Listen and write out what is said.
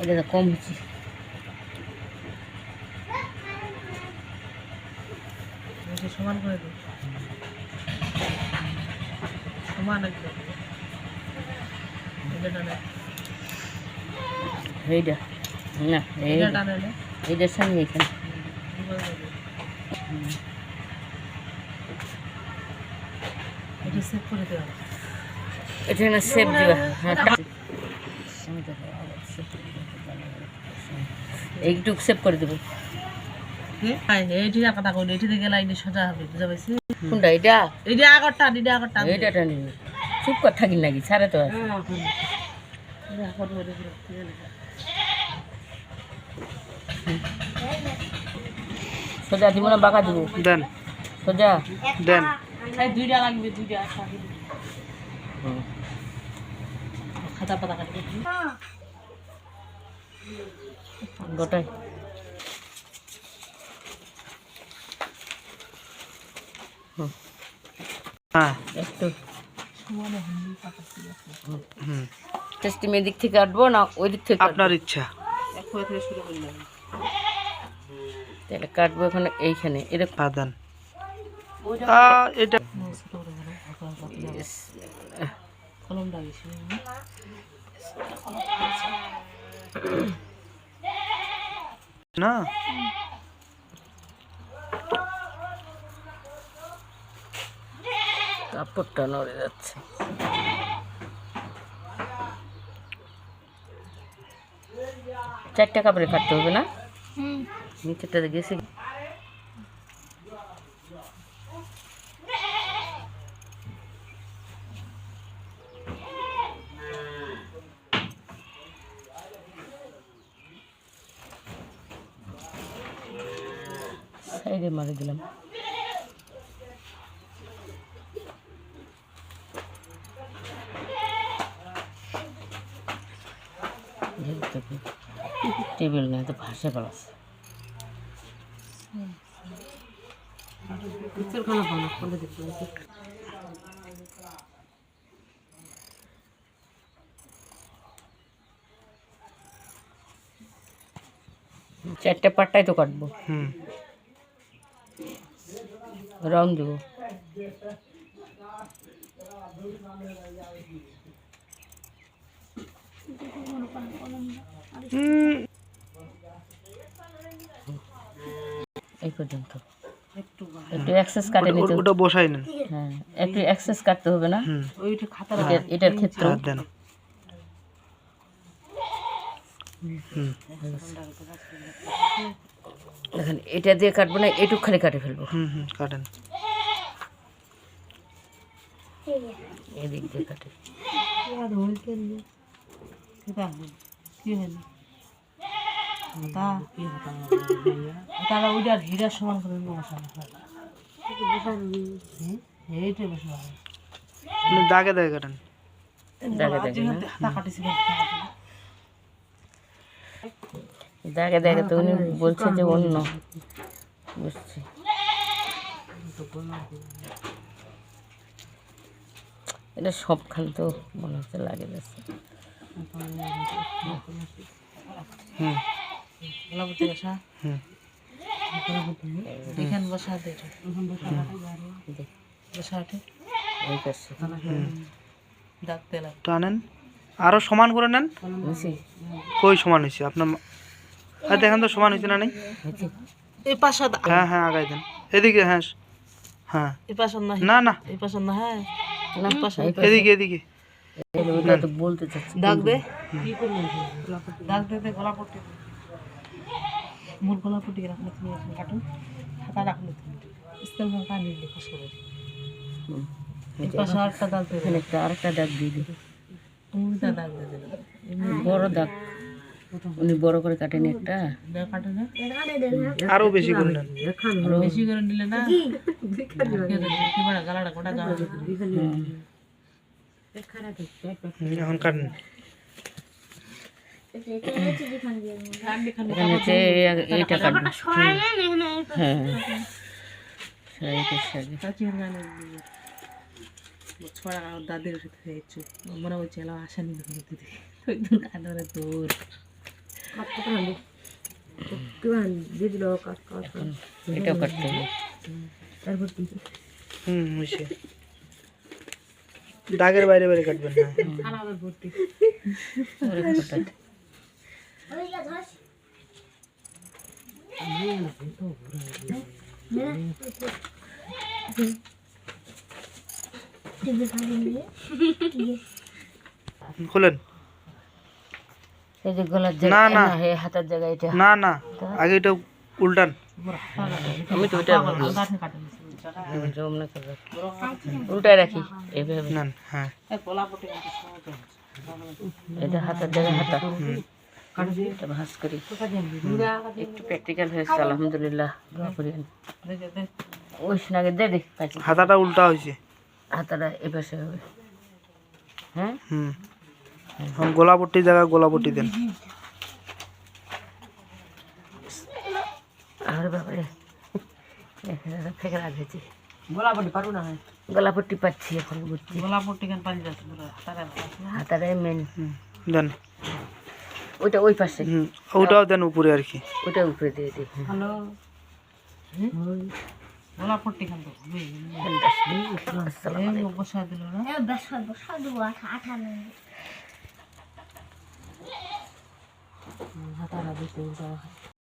এটা কম হচ্ছে। সমান করে দিই সমান একদম এইটা। না এইটার সঙ্গে এখানে। এটা সেভ করে দেওয়া এটা না সেভ দিবা। হ্যাঁ এইটুক সেভ করে দেবো। হ্যাঁ কথা কইলে এটি থেকে লাইনে সোজা হবে বুঝা পাইছি? কোনটা এটা এইটা আগরটা দিদি আগরটা। এইটা টানি চুপ কর থাকি নাকি ছাড়ে তো আছে। সোজা দিব না বাঁকা দিব? দেন। সোজা? দেন। দুইটা লাগবে দুইটা খাতা পাতা কাটবে গোটাই। হ্যাঁ। একটু। হুম। টেস্টি দিক থেকে কাটবো না ওই দিক থেকে? আপনার ইচ্ছা। তাহলে কাটবো এখানে এইখানে। এরকম। হ্যাঁ দেন আহ, এটা ছোট করে গেল কলমটা বেশি না? কাপড়টা নড়ে যাচ্ছে। চারটা কাপড়ে কাটতে হবে না? নিচেরটা গেছে। সাইডে মারে দিলাম। টেবিল নেই তো ভাসে পাচ্ছি চারটে পাটটাই তো কাটবো। হুম। রং দেবো। এই পর্যন্ত। একটু কাটে নিতে ওটা বসাই নেন। হ্যাঁ একটু এক্সেস কাটতে হবে না। ওইটা খাতা এটার ক্ষেত্রে। হ্যাঁ দেন হুম দেখেন এটা দিয়ে কাটবো না এটুক খালি কাটে ফেলব। হুম হুম কাটেন। এদিক দিয়ে কাটে। তারা ওইটার হীরার সমান করে এইটা বসে ভালো দাগে দাগে কাটেন দাগে দাগে দেখে দাগে তো উনি বলছে যে অন্য। বুঝছি। এটা সবখানে তো মনে হচ্ছে লাগে যাচ্ছে হুম গোলাপতি বসা হুম। এখানে বসা দে বসা ঠিক এই করছে টানেন আরও সমান করে নেন? কই সমান হয়েছে? আপনার হ্যাঁ দেখেন তো সমান হয়েছে না নেই? এই পাশা হ্যাঁ হ্যাঁ আগাই দেন। এদিকে হ্যাঁ হ্যাঁ। এই পাশা না। না না। এই পাশা না হ্যাঁ। এদিকে এদিকে। বলতে চাচ্ছি। দাগ দে। দাগ দে মূল গোলাপটি রাখলে তুমি এখন কাটুন হাতা রাখলে তুমি। স্কেল ভাঙা নিয়ে লিখে সরে এই পাশে আরেকটা একটা আরেকটা দাগ দিয়ে দিই উল্টা দাগ দে দিলে বড় দাগ। উনি বড় করে কাটেনি একটা। আরও বেশি করে নেন। বেশি করে নিলে না এখন কাটেন। এইটা কাটবো। হ্যাঁ। ছড়া দাদির সাথে হয়েছে মনে হচ্ছে এলাম আসেনি দিদি ওই দিন কাঁদরে দৌড় এটাও কাটতে হবে হুম হয়েছে দাগের বাইরে বাইরে কাটবেন না ভর্তি ওরে কাটাতে। খোলেন। এই যে গলার না, জায়গা না। না। হে হাতের জায়গা এটা। না না আগে এটা উল্টান। আমি তো করবে উল্টায় রাখি এইভাবে। না হ্যাঁ। গলা পটে কাটে এটা হাতের জায়গা হাতা এটা ভাস করি। একটু প্র্যাকটিক্যাল হয়েছে আলহামদুলিল্লাহ দেখে দেখ। ওই নাগে দে দে হাতাটা উল্টা হয়েছে। হাতাটা এ পাশে হবে। হ্যাঁ? হুম। এখন গোলাপট্টি জায়গায় গোলাপট্টি দেন। আর বাবারে। ফেকে রাখেছি গোলাপটি পারব না গলাপট্টি পাচ্ছি এখন বুঝছি। গোলাপটি কেন পানি যাচ্ছে হাতারে মেন দেন। ওইটা ওই পাশে। হুম ওটাও দেন উপরে আর কি। ওইটা উপরে দিয়ে দিই। হ্যালো। গোলাপটি কেন তো। আসসালামু এই বসা দিল না। হাতারা দিতে